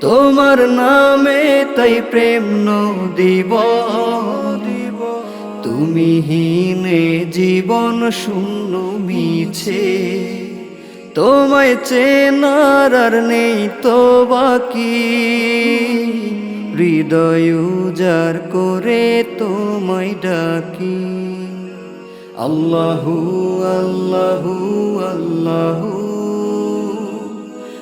তোমার নামে তাই প্রেম নদীব। দিব তুমি হীনে জীবন শূন্য মিছে। তোমায় চেনার আর নেই তো বাকি। হৃদয় উজার করে তোমায় ডাকি। আল্লাহু আল্লাহু।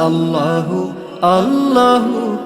আল্লাহু আল্লাহু